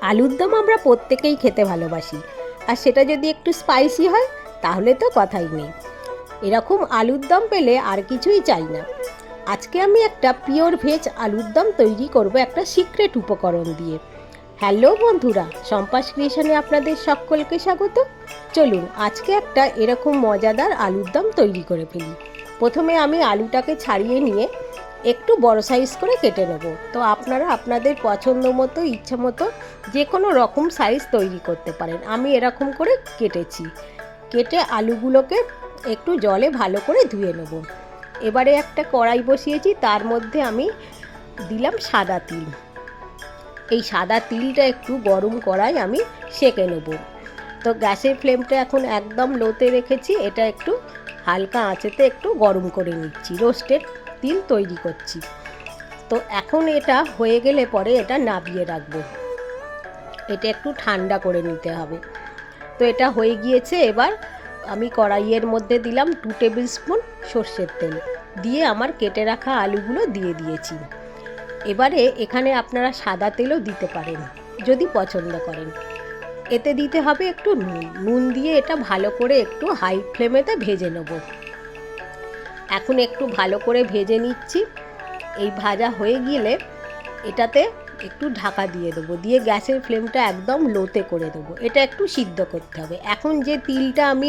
আলুর দম আমরা প্রত্যেকেই খেতে ভালোবাসি। আর সেটা যদি একটু স্পাইসি হয়, তাহলে তো কথাই নেই। এরকম আলুর দম পেলে আর কিছুই চাই না। আজকে আমি একটা পিওর ভেজ আলুর দম তৈরি করব একটা সিক্রেট উপকরণ দিয়ে। হ্যালো বন্ধুরা সম্পাস ক্রিয়েশনে আপনাদের সকলকে স্বাগত। চলুন, আজকে একটা এরকম মজাদার আলুর দম তৈরি করে ফেলি। প্রথমে আমি আলুটাকে ছাড়িয়ে নিয়ে একটু বড় সাইজ করে কেটে নেব। তো আপনারা আপনাদের পছন্দ মতো, ইচ্ছা মতো যে কোনো রকম সাইজ তৈরি করতে পারেন। আমি এরকম করে কেটেছি। কেটে আলুগুলোকে একটু জলে ভালো করে ধুয়ে নেব। এবারে একটা কড়াই বসিয়েছি, তার মধ্যে আমি দিলাম সাদা তিল। এই সাদা তিলটা একটু গরম কড়াই আমি সেঁকে নেব। তো গ্যাসের ফ্লেমটা এখন একদম লোতে রেখেছি, এটা একটু হালকা আঁচেতে একটু গরম করে নিচ্ছি। রোস্টেড তিল তৈরি করছি। তো এখন এটা হয়ে গেলে পরে এটা নাবিয়ে রাখব। এটা একটু ঠান্ডা করে নিতে হবে। তো এটা হয়ে গিয়েছে, এবার আমি কড়াইয়ের মধ্যে দিলাম টু টেবিল স্পুন সর্ষের তেল। দিয়ে আমার কেটে রাখা আলুগুলো দিয়ে দিয়েছি। এবারে এখানে আপনারা সাদা তেলও দিতে পারেন, যদি পছন্দ করেন। এতে দিতে হবে একটু নুন। নুন দিয়ে এটা ভালো করে একটু হাই ফ্লেমেতে ভেজে নেব। এখন একটু ভালো করে ভেজে নিচ্ছি। এই ভাজা হয়ে গেলে এটাতে একটু ঢাকা দিয়ে দেবো, দিয়ে গ্যাসের ফ্লেমটা একদম লোতে করে দেবো। এটা একটু সিদ্ধ করতে হবে। এখন যে তিলটা আমি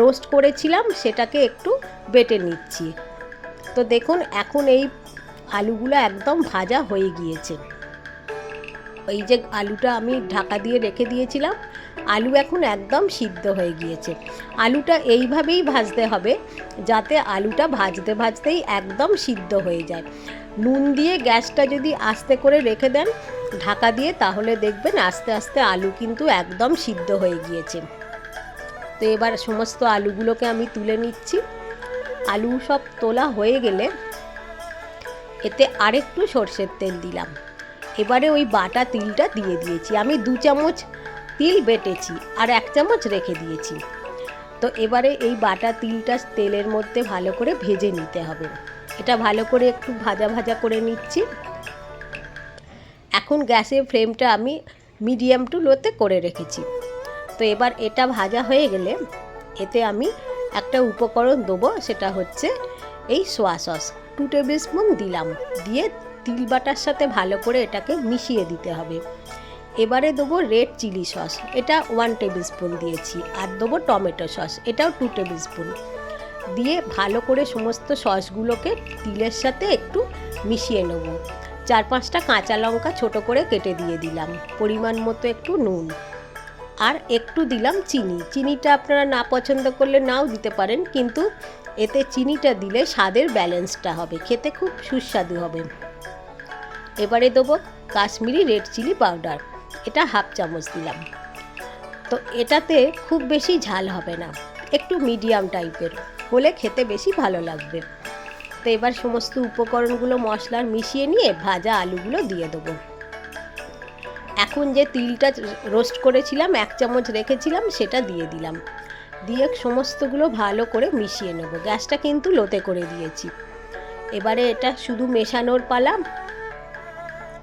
রোস্ট করেছিলাম, সেটাকে একটু বেটে নিচ্ছি। তো দেখুন, এখন এই আলুগুলো একদম ভাজা হয়ে গিয়েছে। এই যে আলুটা আমি ঢাকা দিয়ে রেখে দিয়েছিলাম আলু এখন একদম সিদ্ধ হয়ে গিয়েছে। আলুটা এইভাবেই ভাজতে হবে যাতে আলুটা ভাজতে ভাজতেই একদম সিদ্ধ হয়ে যায়। নুন দিয়ে গ্যাসটা যদি আস্তে করে রেখে দেন ঢাকা দিয়ে তাহলে দেখবেন আস্তে আস্তে আলু কিন্তু একদম সিদ্ধ হয়ে গিয়েছে। তো এবার সমস্ত আলুগুলোকে আমি তুলে নিচ্ছি। আলু সব তোলা হয়ে গেলে এতে আরেকটু সর্ষের তেল দিলাম। এবারে ওই বাটা তিলটা দিয়ে দিয়েছি। আমি দু চামচ তিল বেটেছি আর এক চামচ রেখে দিয়েছি। তো এবারে এই বাটা তিলটা তেলের মধ্যে ভালো করে ভেজে নিতে হবে। এটা ভালো করে একটু ভাজা ভাজা করে নিচ্ছি। এখন গ্যাসের ফ্লেমটা আমি মিডিয়াম টু লোতে করে রেখেছি। তো এবার এটা ভাজা হয়ে গেলে এতে আমি একটা উপকরণ দেবো, সেটা হচ্ছে এই soya sauce. Two tablespoon দিলাম। দিয়ে তিল বাটার সাথে ভালো করে এটাকে মিশিয়ে দিতে হবে। এবারে দেবো রেড চিলি সস এটা ওয়ান টেবিল স্পুন দিয়েছি, আর দেবো টমেটো সস এটাও টু টেবিল স্পুন দিয়ে ভালো করে সমস্ত সসগুলোকে তিলের সাথে একটু মিশিয়ে নেব। চার পাঁচটা কাঁচা লঙ্কা ছোট করে কেটে দিয়ে দিলাম, পরিমাণ মতো একটু নুন। আর একটু দিলাম চিনি। চিনিটা আপনারা না পছন্দ করলে নাও দিতে পারেন, কিন্তু এতে চিনিটা দিলে স্বাদের ব্যালেন্সটা হবে, খেতে খুব সুস্বাদু হবে। এবারে দেবো কাশ্মীরি রেড চিলি পাউডার এটা হাফ চামচ দিলাম। তো এটাতে খুব বেশি ঝাল হবে না, একটু মিডিয়াম টাইপের, হলে খেতে বেশি ভালো লাগবে। তো এবার সমস্ত উপকরণগুলো মশলার মিশিয়ে নিয়ে ভাজা আলুগুলো দিয়ে দেবো। এখন যে তিলটা রোস্ট করেছিলাম, এক চামচ রেখেছিলাম, সেটা দিয়ে দিলাম। দিয়ে সমস্তগুলো ভালো করে মিশিয়ে নেব। গ্যাসটা কিন্তু লোতে করে দিয়েছি। এবারে এটা শুধু মেশানোর পালা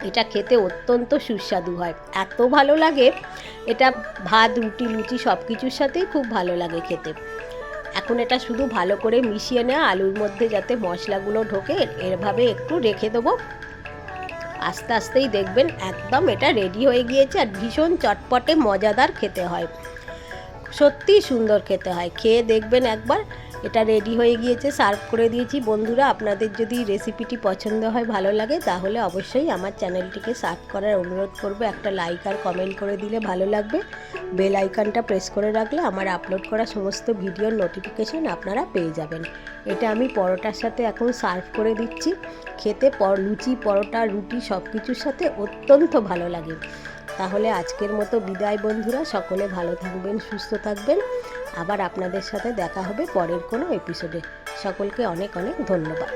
এটা খেতে অত্যন্ত সুস্বাদু হয়। এত ভালো লাগে, এটা ভাত, রুটি, লুচি সব কিছুর সাথেই খুব ভালো লাগে খেতে। এখন এটা শুধু ভালো করে মিশিয়ে নেওয়া আলুর মধ্যে যাতে মশলাগুলো ঢোকে, এভাবে একটু রেখে দেবো। আস্তে আস্তেই দেখবেন একদম এটা রেডি হয়ে গিয়েছে আর ভীষণ চটপটে মজাদার খেতে হয়। সত্যিই সুন্দর খেতে হয়। খেয়ে দেখবেন একবার এটা রেডি হয়ে গিয়েছে সার্ভ করে দিয়েছি। বন্ধুরা, আপনাদের যদি রেসিপিটি পছন্দ হয়, ভালো লাগে, তাহলে অবশ্যই আমার চ্যানেলটিকে সার্ভ করার অনুরোধ করব। একটা লাইক আর কমেন্ট করে দিলে ভালো লাগবে। বেল আইকনটা প্রেস করে রাখলে আমার আপলোড করা সমস্ত ভিডিওর নোটিফিকেশন আপনারা পেয়ে যাবেন। এটা আমি পরোটার সাথে এখন সার্ভ করে দিচ্ছি। খেতে পর লুচি, পরোটা, রুটি সব কিছুর সাথে অত্যন্ত ভালো লাগে। তাহলে আজকের মতো বিদায় বন্ধুরা, সকলে ভালো থাকবেন, সুস্থ থাকবেন। আবার আপনাদের সাথে দেখা হবে পরের কোনো এপিসোডে সকলকে অনেক অনেক ধন্যবাদ।